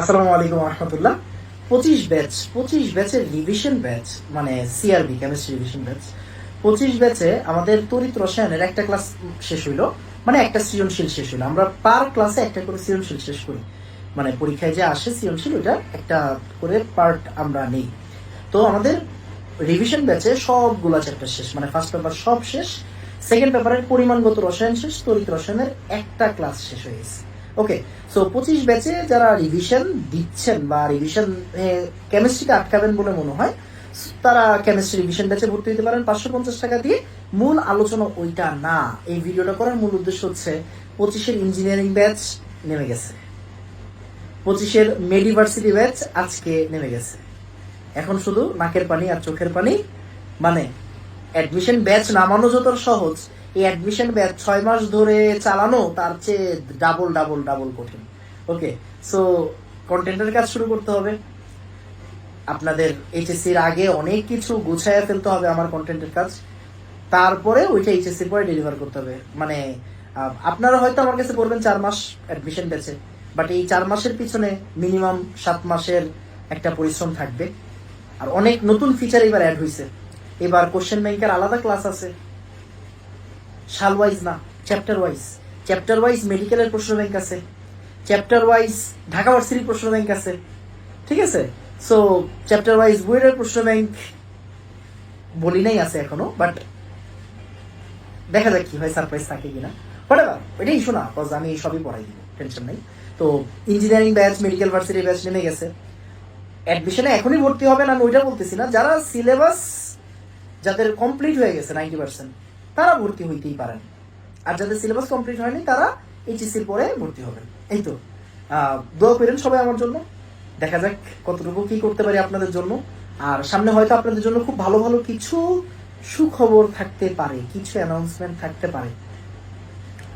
আসসালামু আলাইকুম পঁচিশ ব্যাচ পঁচিশ রিভিশন ব্যাচ মানে সিআরবি কেমিস্ট্রি রিভিশন ব্যাচ পঁচিশ ব্যাচে আমাদের রসায়নের একটা ক্লাস শেষ হইল মানে একটা সৃজনশীল শেষ আমরা পার ক্লাসে একটা করে সৃজনশীল শেষ করি। মানে পরীক্ষায় যে আসে সৃজনশীল ওটা একটা করে পার্ট আমরা নেই। তো আমাদের রিভিশন ব্যাচে সবগুলা চ্যাপ্টার শেষ মানে ফার্স্ট পেপার সব শেষ। সেকেন্ড পেপারের পরিমাণগত রসায়ন শেষ, তরিত রসায়নের একটা ক্লাস শেষ হয়ে গেছে। ওকে সো পঁচিশ ব্যাচে যারা রিভিশন দিচ্ছেন বা রিভিশন কেমিস্ট্রিতে আটকাবেন বলে মনে হয়, তারা কেমিস্ট্রি রিভিশন ব্যাচে ভর্তি হতে পারেন পাঁচশো পঞ্চাশ টাকা দিয়ে। মূল আলোচনা ওইটা না, এই ভিডিওটা করার মূল উদ্দেশ্য হচ্ছে পঁচিশের ইঞ্জিনিয়ারিং ব্যাচ নেমে গেছে। পঁচিশের মেডিভার্সিটি ব্যাচ আজকে নেমে গেছে। এখন শুধু নাকের পানি আর চোখের পানি মানে অ্যাডমিশন ব্যাচ নামানো যত সহজ এই অ্যাডমিশন ব্যাচ ছয় মাস ধরে চালানো, তার চেয়ে ডাবল ডাবল ডাবল কঠিন। ওকে সো কন্টেন্টের কাজ শুরু করতে হবে। আপনাদের এইচএসসির আগে অনেক কিছু গুছাইয়া ফেলতে হবে আমার কন্টেন্টের কাজ। তারপরে ওইটা এইচএসসির পরে ডেলিভার করতে হবে। মানে আপনারা হয়তো আমার কাছে পড়বেন চার মাস অ্যাডমিশন ব্যাচে বাট এই চার মাসের পিছনে মিনিমাম সাত মাসের একটা পরিশ্রম থাকবে। আর অনেক নতুন ফিচার এবার অ্যাড হয়েছে এবার কোশ্চেন ব্যাংকের আলাদা ক্লাস আছে। সাল ওয়াইজ না চ্যাপ্টার ওয়াইজ চ্যাপ্টার ওয়াইজ মেডিকেলের প্রশ্ন ব্যাংক আছে। চ্যাপ্টার ওয়াইজ ঢাকা ভার্সিটির প্রশ্ন ব্যাংক আছে। ঠিক আছে? সো চ্যাপ্টার ওয়াইজ বুয়েটের প্রশ্ন ব্যাংক বলি নাই আছে এখনও বাট দেখা যাক কি হয় সারপ্রাইজ থাকে কিনা। বাট এটা ইস্যু না কজ আমি সবই পড়াই দিব টেনশন নাই। তো engineering batch medical varsity batch নেমে গেছে। অ্যাডমিশনে এখনই ভর্তি হবেন আমি ওইটা বলতেছি না, যারা সিলেবাস যাদের কমপ্লিট হয়ে গেছে নাইনটি পার্সেন্ট তারা ভর্তি হইতেই পারেন। আর যাদের সিলেবাস কমপ্লিট হয়নি, তারা এইচএসসির পরে ভর্তি হবেন। এই তো দোয়া করেন সবাই আমার জন্য। দেখা যাক কতটুকু কি করতে পারি আপনাদের জন্য। আর সামনে হয়তো আপনাদের জন্য খুব ভালো ভালো কিছু সুখবর থাকতে পারে, কিছু অ্যানাউন্সমেন্ট থাকতে পারে।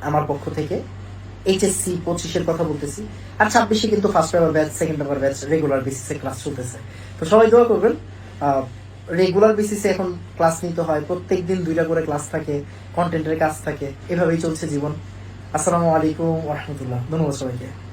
আমার পক্ষ থেকে এইচএসসি পঁচিশের কথা বলতেছি। আর ছাব্বিশে কিন্তু first paper batch second paper batch regular বেসিসে ক্লাস চলতেছে। তো সবাই দোয়া করবেন। রেগুলার বেসিসে এখন ক্লাস নিতে হয়। প্রত্যেক দিন দুইটা করে ক্লাস থাকে কন্টেন্টের কাজ থাকে। এভাবেই চলছে জীবন। আসসালামু আলাইকুম রহমতুল্লাহ। ধন্যবাদ সবাইকে।